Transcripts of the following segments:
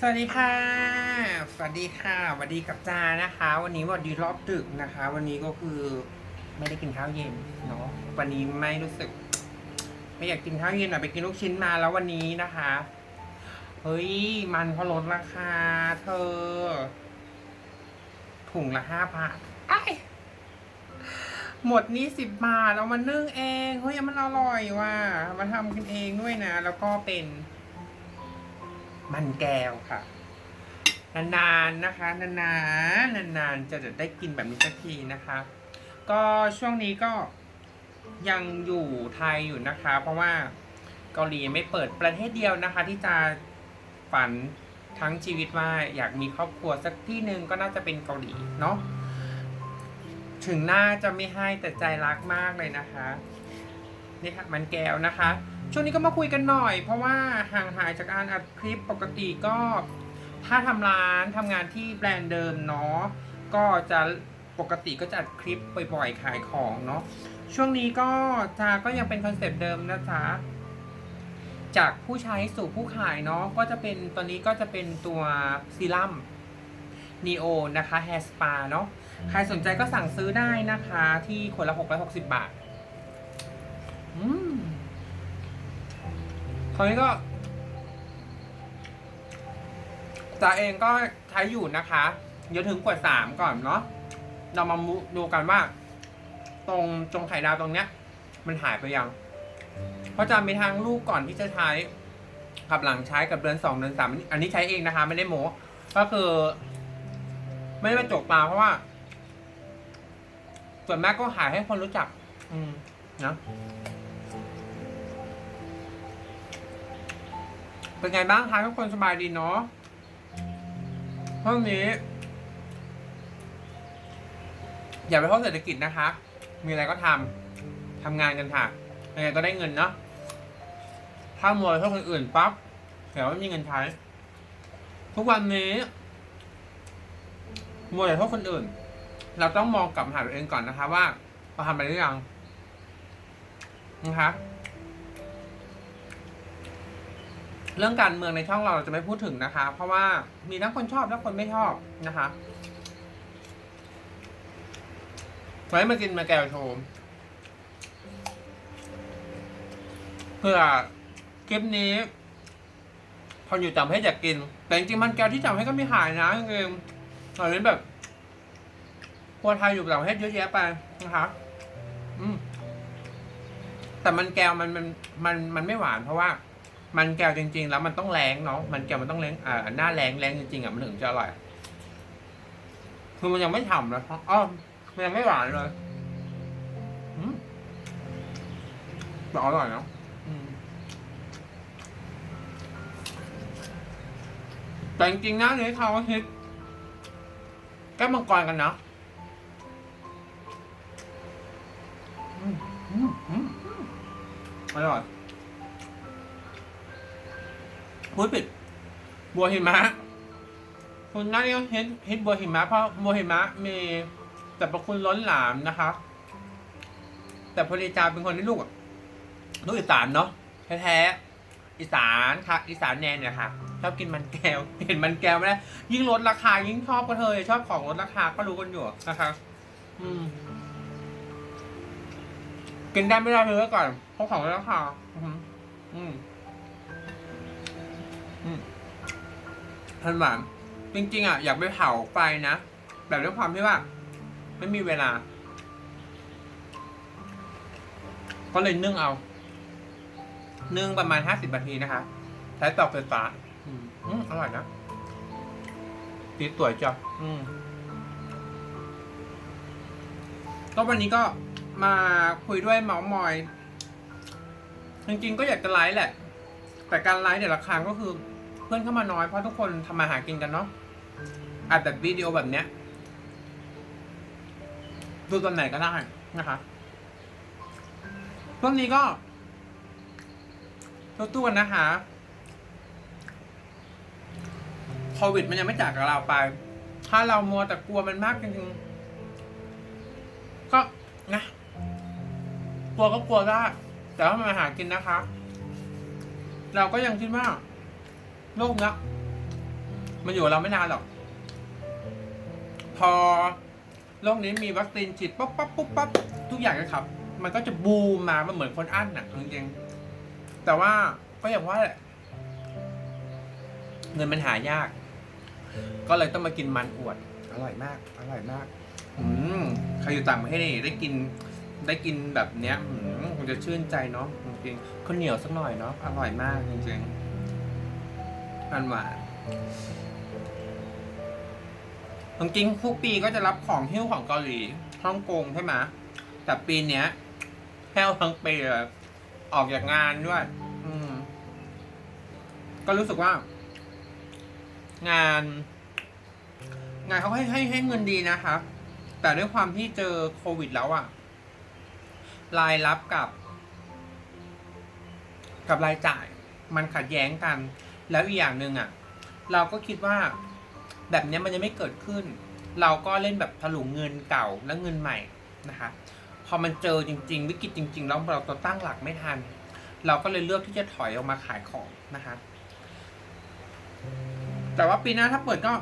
สวัสดีค่ะ สวัสดีค่ะสวัสดีกับจานะคะ วันนี้สวัสดีรอบดึกนะคะ วันนี้ก็คือไม่ได้กินข้าวเย็นเนาะวันนี้ไม่รู้สึก ไม่อยากกินข้าวเย็นอะไปกินลูกชิ้นมาแล้ววันนี้นะคะ เฮ้ยมันเขาลดราคาเธอ ถุงละห้าบาทไอ้ายหมดนี่สิบบาทแล้วมันนึ่งเองเฮ้ยมันอร่อยว่ะมาทำกันเองด้วยนะ แล้วก็เป็น มันแก้วค่ะ นานๆนะคะ นานๆนานๆจะได้กินแบบนี้สักทีนะคะ ก็ช่วงนี้ก็ยังอยู่ไทยอยู่นะคะ เพราะว่าเกาหลีไม่เปิดประเทศเดียวนะคะ ที่จะฝันทั้งชีวิตว่าอยากมีครอบครัวสักที่หนึ่งก็น่าจะเป็นเกาหลีเนาะถึงหน้าจะไม่ให้แต่ใจรักมากเลยนะคะ นี่ค่ะมันแก้วนะคะ ช่วงนี้ก็มาคุยกันหน่อย เพราะว่าห่างหายจากการอัดคลิปปกติก็ ถ้าทำร้านทำงานที่แบรนด์เดิมเนาะก็จะปกติก็จะอัดคลิปบ่อยๆขายของเนาะช่วงนี้ก็จาก็ยังเป็นคอนเซปต์เดิมนะจ๊ะจากผู้ใช้สู่ผู้ขายเนาะก็จะเป็นตอนนี้ก็จะเป็นตัวซีรั่ม Neo นะคะ Hair Spa เนาะใครสนใจก็สั่งซื้อได้นะคะที่ขวดละ 660 บาท อืม คราวนี้ก็จ่าเองก็ใช้อยู่นะคะ เดี๋ยวถึงขวดสามก่อนเนาะเรามาดูกันว่า ตรงตรงไข่ดาวตรงเนี้ย มันหายไปยัง เพราะจะมีทางลูกก่อนที่จะใช้กับหลังใช้กับเดือนสองเดือนสามอันนี้ใช้เองนะคะ ไม่ได้โมก็คือ ไม่ได้มาจกตาเพราะว่า ส่วนมากก็หายให้คนรู้จัก อืมนะ เป็นไงบ้างคะทุกคนสบายดีเนาะห้องนี้ อย่าไปโทษเศรษฐกิจนะคะ มีอะไรก็ทำทำงานกันค่ะยังไงก็ได้เงินเนาะถ้ามัวโทษคนอื่นปั๊บแต่ว่าไม่มีเงินใช้ทุกวันนี้มัวแต่โทษคนอื่น เราต้องมองกลับมาหาตัวเองก่อนนะคะ ว่าเราทำไปหรือยังนะคะ เรื่องการเมืองในช่องเราเราจะไม่พูดถึงนะคะ เพราะว่ามีทั้งคนชอบและคนไม่ชอบนะคะไว้มากินมาแกวโชมเพื่อคลิปนี้พออยู่จำให้อยากกิน แต่จริงๆมันแก้วที่จำให้ก็มีขายนะจริงๆตอนนี้แบบครัวไทยอยู่ต่างประเทศเยอะแยะไปนะคะอืมแต่มันแก้วมันมันมันมันไม่หวานเพราะว่า มันแก้วจริง ๆ แล้วมันต้องแรงเนาะมันแก้วมันต้องแรงอ่าหน้าแรงแรงจริงๆอะมันถึงจะอร่อยคือมันยังไม่ฉ่ำเลยอ๋อมันยังไม่หวานเลยอืมแต่อร่อยเนาะแต่จริงๆนะนี้เขาฮิตแก้มังกรกันนะอืมอืมอืมอืมอร่อย พูดผิดบัวหิมะคุณน่าจะเห็นเห็นบัวหิมะเพราะบัวหิมะมีแต่ประคุณล้นหลามนะคะ แต่พอดีจาเป็นคนที่ลูกลูกอีสานเนาะแท้ๆอีสานค่ะอีสานแนนเนี่ยค่ะชอบกินมันแก้วเห็นมันแก้วไหมนะยิ่งลดราคายิ่งชอบก็เธอชอบของลดราคาก็รู้กันอยู่นะคะอืมกินได้ไม่ได้เลยไว้ก่อนเพราะของลดราคาอืม อืมทันหวานจริงๆอะอยากไปเผาไฟนะแบบด้วยความที่ว่า ไม่มีเวลา ก็เลยนึ่งเอา นึ่งประมาณห้าสิบนาทีนะคะ ใช้เตาไฟฟ้าอืมอืมอร่อยนะตีสวยจ้ะอืมก็วันนี้ก็มาคุยด้วยเมาส์มอย จริงๆก็อยากจะไลฟ์แหละ แต่การไลฟ์แต่ละครั้งก็คือ เพื่อนเข้ามาน้อยเพราะทุกคนทำมาหากินกันเนาะอัดแต่วิดีโอแบบเนี้ย ดูตอนไหนก็ได้นะคะช่วงนี้ก็ตู้ๆกันนะคะโควิดมันยังไม่จากกับเราไป ถ้าเรามัวแต่กลัวมันมากจริงๆก็นะกลัวก็กลัวได้แต่ว่ามันมาหากินนะคะ เราก็ยังคิดว่า โลกเนี้ยมันอยู่กับเราไม่นานหรอก พอโลกนี้มีวัคซีนฉีดปั๊บปั๊บปุ๊บปั๊บทุกอย่างนะครับ มันก็จะบูมมา มันเหมือนคนอั้นน่ะจริงๆแต่ว่าก็อย่างว่าแหละเงินมันหายาก ก็เลยต้องมากินมันอวด อร่อยมาก อร่อยมาก อืมใครอยู่ต่างประเทศนี่ได้กิน ได้กินแบบเนี้ยคงจะชื่นใจเนาะจริงๆข้าวเหนียวสักหน่อยเนาะอร่อยมากจริงๆันวาจริงๆทุกปีก็จะรับของหิ้วของเกาหลีฮ่องกงใช่ไหมแต่ปีเนี้ยแห้วทั้งปีเลยออกจากงานด้วย อืม ก็รู้สึกว่า งาน งานเขาให้ให้ให้เงินดีนะครับแต่ด้วยความที่เจอโควิดแล้วอะรายรับกับ กับรายจ่าย มันขัดแย้งกัน แล้วอีกอย่างหนึ่งอะ เราก็คิดว่าแบบนี้มันยังไม่เกิดขึ้น เราก็เล่นแบบถลุงเงินเก่าและเงินใหม่นะคะ พอมันเจอจริง ๆ วิกฤตจริง ๆ แล้วเราตัวตั้งหลักไม่ทัน เราก็เลยเลือกที่จะถอยออกมาขายของนะคะ แต่ว่าปีหน้าถ้าเปิดก็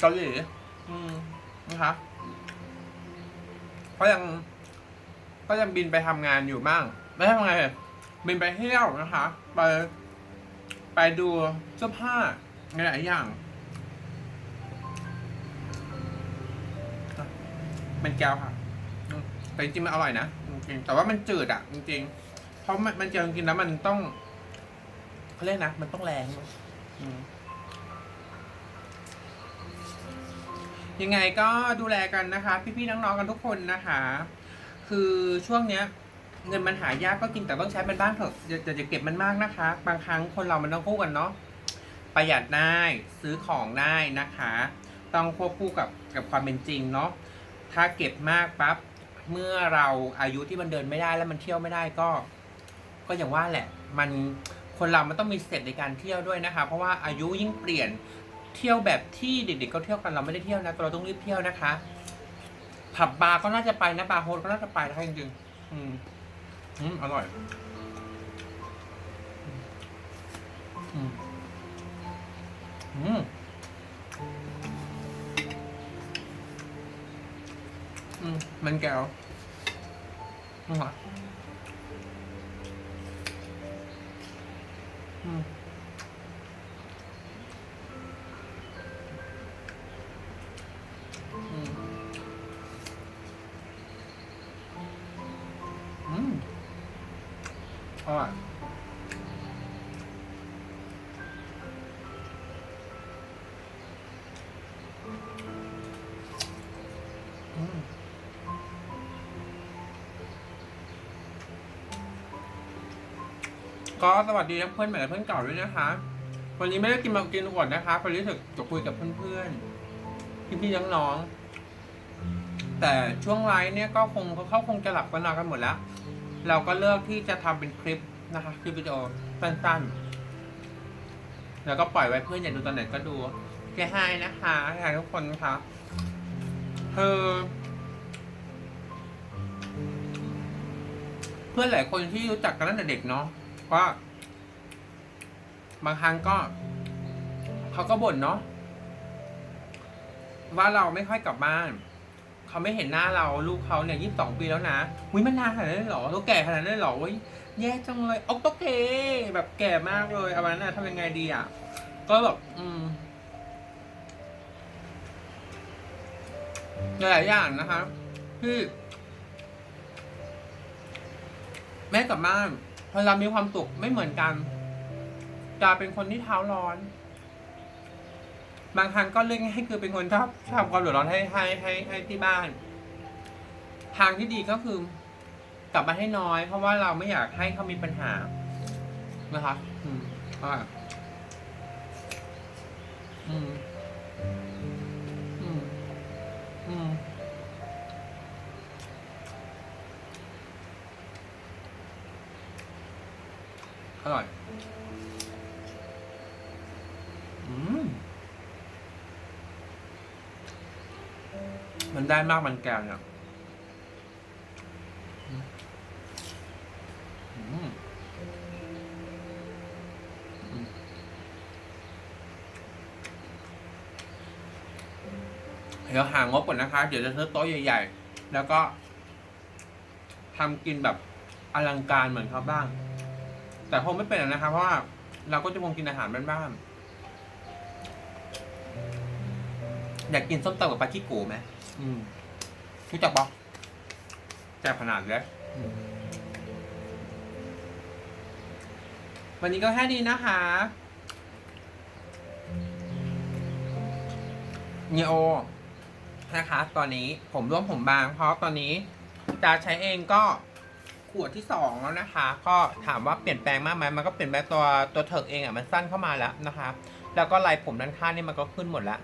เกาหลีอืมนะคะก็ยังก็ยังบินไปทำงานอยู่บ้าง ไม่ทำไงาน บินไปเที่ยวนะคะ ไป ไปดูเสื้อผ้าหลายอย่างเป็นแก้วค่ะ แต่จริงๆมันอร่อยนะจริงแต่ว่ามันจืดอะ จริงๆ เพราะมันมันเจอจริงๆแล้วมันต้องเขาเรียกนะ มันต้องแรงยังไงก็ดูแลกันนะคะ พี่ๆน้องๆกันทุกคนนะคะ คือช่วงเนี้ย เงินมันหายากก็กินแต่ต้องใช้มันบ้างเถอะอย่าอย่าเก็บมันมากนะคะ บางครั้งคนเรามันต้องคู่กันเนาะประหยัดได้ซื้อของได้นะคะ ต้องควบคู่กับกับความเป็นจริงเนาะถ้าเก็บมากปั๊บเมื่อเราอายุที่มันเดินไม่ได้แล้วมันเที่ยวไม่ได้ก็ ก็อย่างว่าแหละ มันคนเรามันต้องมีสเต็ปในการเที่ยวด้วยนะคะ เพราะว่าอายุยิ่งเปลี่ยนเที่ยวแบบที่เด็กๆเขาเที่ยวกันเราไม่ได้เที่ยวนะเราต้องรีบเที่ยวนะคะผับบาร์ก็น่าจะไปนะบาร์โฮสก็น่าจะไปนะคะจริงๆอืม อืมอร่อยอืมอืมอืมมันแก้วอร่ อร่อยก็สวัสดีทั้งเพื่อนใหม่และเพื่อนเก่าด้วยนะคะ วันนี้ไม่ได้กินมากินอวดนะคะพอดีรู้สึกจะคุยกับเพื่อนๆพี่ๆน้องๆแต่ช่วงไลฟ์เนี่ยก็คงเขาคงจะหลับกันนอนกันหมดแล้ว เราก็เลือกที่จะทำเป็นคลิปนะคะ คลิปวิดีโอสั้นๆ แล้วก็ปล่อยไว้เพื่อนอยากดูตอนไหนก็ดูแค่ให้นะคะให้ทุกคนนะคะคือเพื่อนหลายคนที่รู้จักกันตั้งแต่เด็กเนาะก็บางครั้งก็เขาก็บ่นเนาะว่าเราไม่ค่อยกลับบ้าน เขาไม่เห็นหน้าเราลูกเขาเนี่ยยี่สิบสองปีแล้วนะวิมันนานขนาดนั้นเลยเหรอเราแก่ขนาดนั้นเลยเหรอว้ยแย่จังเลยออกโตเคแบบแก่มากเลยเอาวันนั้นนะทำยังไงดีอะก็แบบอืมหลายอย่างนะคะที่แม่กับบ้านพอเรามีความสุขไม่เหมือนกันจะเป็นคนที่เท้าร้อน บางครั้งก็เรื่องให้คือเป็นคนชอบชอบความเดือดร้อนให้ให้ให้ให้ที่บ้าน ทางที่ดีก็คือกลับมาให้น้อย เพราะว่าเราไม่อยากให้เขามีปัญหานะคะอืมอ่าอืมอืมอืมอร่อย มันได้มากมันแก่เนี่ยเดี๋ยวหางบก่อนนะคะ เดี๋ยวจะซื้อโต๊ะใหญ่ๆ แล้วก็ทำกินแบบอลังการเหมือนเขาบ้าง แต่คงไม่เป็นนะคะเพราะว่าเราก็จะคงกินอาหารบ้านๆอยากกินส้มตำกับปลาขี้โกไหม อืมรู้จักปะแจ่บขนาดเลยวันนี้ก็แค่นี้นะคะ เนโอ นะคะ ตอนนี้ผมร่วมผมบาง เพราะตอนนี้จะใช้เองก็ขวดที่สองแล้วนะคะ ก็ถามว่าเปลี่ยนแปลงมากไหมมันก็เปลี่ยนแปลงตัวตัวเถิกเองอะมันสั้นเข้ามาแล้วนะคะ แล้วก็ลายผมด้านข้างนี่มันก็ขึ้นหมดแล้ว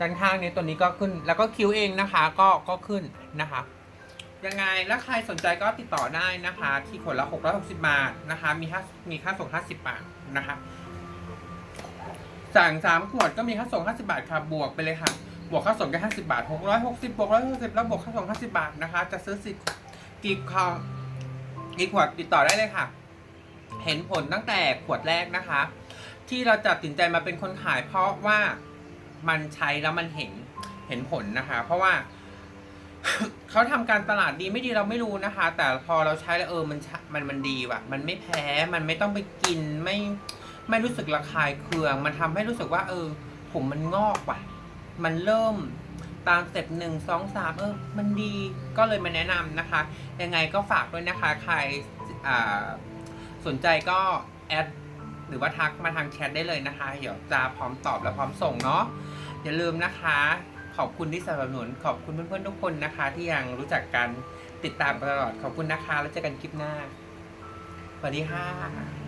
ด้านข้างนี้ตัวนี้ก็ขึ้นแล้วก็คิ้วเองนะคะ ก็ก็ขึ้นนะคะ ยังไงแล้วใครสนใจก็ติดต่อได้นะคะ ที่ขวดละ660บาทนะคะ มีค่ามีค่าส่ง 50 บาทนะคะสั่งสามขวดก็มีค่าส่ง 50 บาทค่ะบวกไปเลยค่ะ บวกค่าส่งแค่50 บาท 660บวก160แล้วบวกค่าส่ง 50 บาทนะคะ จะซื้อสิกี่คองกี่ขวดติดต่อได้เลยค่ะ เห็นผลตั้งแต่ขวดแรกนะคะ ที่เราจัดสินใจมาเป็นคนขายเพราะว่า มันใช้แล้วมันเห็นเห็นผลนะคะ เพราะว่า เขาทำการตลาดดีไม่ดีเราไม่รู้นะคะ แต่พอเราใช้แล้วเออมันมันมันดีว่ะ มันไม่แพ้มันไม่ต้องไปกินไม่ไม่รู้สึกระคายเคือง มันทำให้รู้สึกว่า เออ ผมมันงอกว่ะ มันเริ่มตามสเต็ปหนึ่งสองสามเออ มันดีก็เลยมาแนะนำนะคะ ยังไงก็ฝากด้วยนะคะ ใครสนใจก็แอด หรือว่าทักมาทางแชทได้เลยนะคะ เดี๋ยวจะพร้อมตอบและพร้อมส่งเนาะอย่าลืมนะคะ ขอบคุณที่สนับสนุนขอบคุณเพื่อนๆทุกคนนะคะ ที่ยังรู้จักกันติดตามตลอดขอบคุณนะคะ แล้วเจอกันคลิปหน้าสวัสดีค่ะ